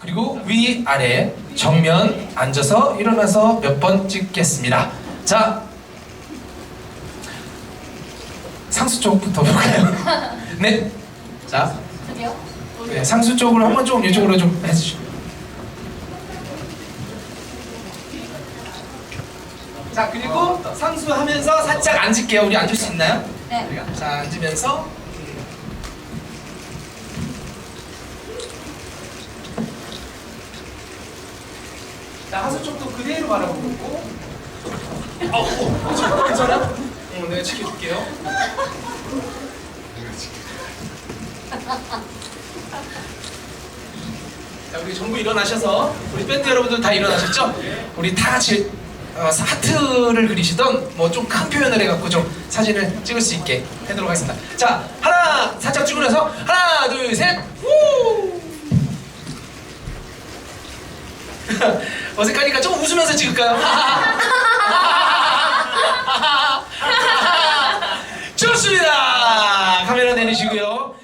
그리고 위, 아래, 정면 앉아서 일어나서 몇 번 찍겠습니다. 자, 상수 쪽부터 볼까요? 네. 자? 네, 상수 쪽으로 한번 좀 이쪽으로 좀 해주시죠. 자, 그리고 상수하면서 살짝 앉을게요. 우리 앉을 수 있나요? 네. 자, 앉으면서 자, 하수 쪽도 그대로 바라보고 있고 어, 어, 어, 괜찮아? 어, 내가 지켜줄게요. 자, 우리 전부 일어나셔서 우리 밴드 여러분들 다 일어나셨죠? 우리 다 같이 어, 하트를 그리시던 뭐 좀 큰 표현을 해갖고 좀 사진을 찍을 수 있게 해도록 하겠습니다. 자, 하나 살짝 쭈그려서 하나, 둘, 셋, 어색하니까 좀 웃으면서 찍을까요? 좋습니다. 카메라 내리시고요.